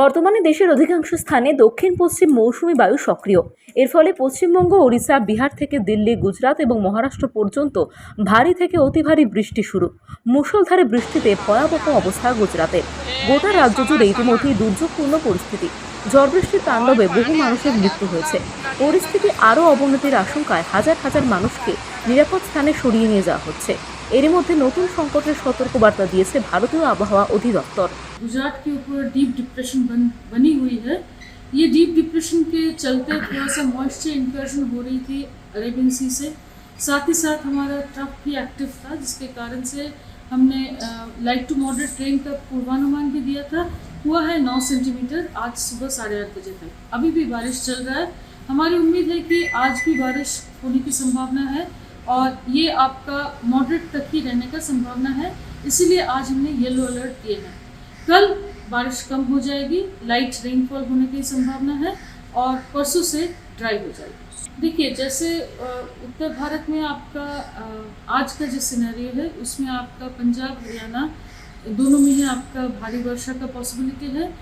বর্তমানে দেশের অধিকাংশ স্থানে দক্ষিণ পশ্চিম মৌসুমি বায়ু সক্রিয়। এর ফলে পশ্চিমবঙ্গ, ওড়িশা, বিহার থেকে দিল্লি, গুজরাট এবং মহারাষ্ট্র পর্যন্ত ভারী থেকে অতি ভারী বৃষ্টি শুরু। মুষলধারে বৃষ্টিতে ভয়াবহ অবস্থা গুজরাতের গোটা রাজ্য জুড়ে ইতিমধ্যেই দুর্যোগপূর্ণ পরিস্থিতি। ঝড় বৃষ্টির তাণ্ডবে বহু মানুষের মৃত্যু হয়েছে। পরিস্থিতি আরও অবনতির আশঙ্কায় হাজার হাজার মানুষকে নিরাপদ স্থানে সরিয়ে নিয়ে যাওয়া হচ্ছে। এরই মধ্যে নতুন সংকটের সতর্কবার্তা দিয়েছে ভারতীয় আবহাওয়া অধিদপ্তর गुजरात के ऊपर डीप डिप्रेशन बन बनी हुई है ये डीप डिप्रेशन के चलते थोड़ा सा मॉइस्चर इंकर्शन हो रही थी अरेबियन सी से साथ ही साथ हमारा ट्रफ भी एक्टिव था जिसके कारण से हमने लाइट टू मॉडरेट रेन का पूर्वानुमान भी दिया था हुआ है नौ सेंटीमीटर आज सुबह साढ़े आठ बजे तक अभी भी बारिश चल रहा है हमारी उम्मीद है कि आज भी बारिश होने की संभावना है और ये आपका मॉडरेट तक ही रहने का संभावना है। इसीलिए आज हमने येलो अलर्ट दिए हैं। कल बारिश कम हो जाएगी लाइट रेनफॉल होने की संभावना है और परसों से ड्राई हो जाएगी। देखिए, जैसे उत्तर भारत में आपका आज का जो सिनेरियो है, उसमें आपका पंजाब, हरियाणा, दोनों में ही आपका भारी वर्षा का पॉसिबिलिटी है।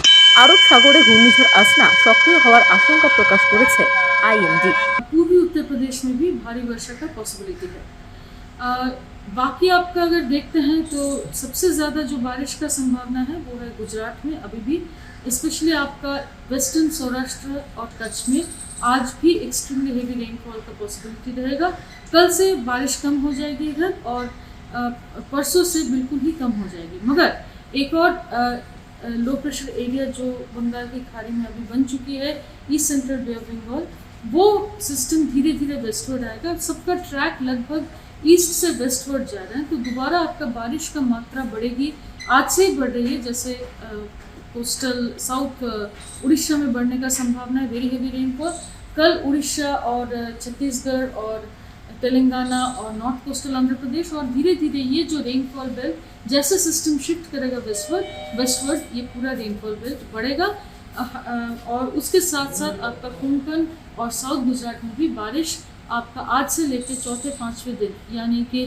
আরব সাগরে ঘূর্ণিঝড় আসনা সক্রিয় হওয়ার আশঙ্কা প্রকাশ করেছে আইএমডি पूर्वी उत्तर प्रदेश में भी भारी वर्षा का पॉसिबिलिटी है अ, बाकी आपका अगर देखते हैं तो सबसे ज़्यादा जो बारिश का संभावना है वो है गुजरात में अभी भी स्पेशली आपका वेस्टर्न सौराष्ट्र और कच्छ में आज भी एक्सट्रीमली हेवी रेनफॉल का पॉसिबिलिटी रहेगा कल से बारिश कम हो जाएगी इधर और अ, परसों से बिल्कुल ही कम हो जाएगी मगर एक और लो प्रेशर एरिया जो बंगाल की खाड़ी में अभी बन चुकी है east central Bay of Bengal वो सिस्टम धीरे धीरे वेस्टवर्ड आएगा सबका ट्रैक लगभग ईस्ट से वेस्टवर्ड जा रहा है। तो दोबारा आपका बारिश का मात्रा बढ़ेगी, आज से ही बढ़ रही है, जैसे कोस्टल साउथ उड़ीसा में बढ़ने का संभावना है वेरी हेवी रेनफॉल कल उड़ीसा और छत्तीसगढ़ और तेलंगाना और नॉर्थ कोस्टल आंध्र प्रदेश और धीरे धीरे ये जो रेनफॉल बेल्ट जैसे सिस्टम शिफ्ट करेगा वेस्टवर्ड वेस्टवर्ड ये पूरा रेनफॉल बेल्ट बढ़ेगा। और उसके साथ साथ आपका कोंकण और साउथ गुजरात में भी बारिश आपका आज से लेकर चौथे, पाँचवें दिन, यानी कि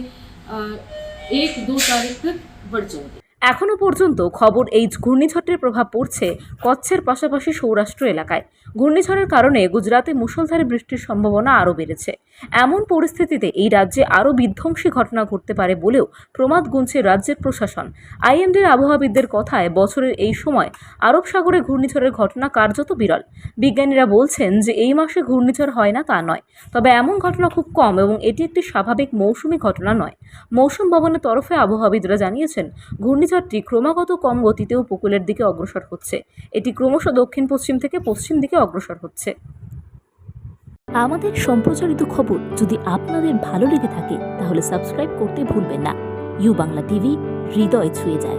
एक, दो तारीख तक बढ़ जाएगी। এখনও পর্যন্ত খবর এই ঘূর্ণিঝড়ের প্রভাব পড়ছে কচ্ছের পাশাপাশি সৌরাষ্ট্র এলাকায়। ঘূর্ণিঝড়ের কারণে গুজরাতে মুষলধারে বৃষ্টির সম্ভাবনা আরও বেড়েছে। এমন পরিস্থিতিতে এই রাজ্যে আরও বিধ্বংসী ঘটনা ঘটতে পারে বলেও প্রমাদ গুনছে রাজ্যের প্রশাসন। আইএমডির আবহাওয়াবিদদের কথায় বছরের এই সময় আরব সাগরে ঘূর্ণিঝড়ের ঘটনা কার্যত বিরল। বিজ্ঞানীরা বলছেন যে এই মাসে ঘূর্ণিঝড় হয় না তা নয়, তবে এমন ঘটনা খুব কম এবং এটি একটি স্বাভাবিক মৌসুমি ঘটনা নয়। মৌসুম ভবনের তরফে আবহাওয়াবিদরা জানিয়েছেন ঘূর্ণিঝড়টি ক্রমাগত কম গতিতে উপকূলের দিকে অগ্রসর হচ্ছে। এটি ক্রমশ দক্ষিণ পশ্চিম থেকে পশ্চিম দিকে অগ্রসর হচ্ছে। আমাদের সম্প্রচারিত খবর যদি আপনাদের ভালো লেগে থাকে, তাহলে সাবস্ক্রাইব করতে ভুলবেন না। ইউ বাংলা টিভি, হৃদয় ছুঁয়ে যায়।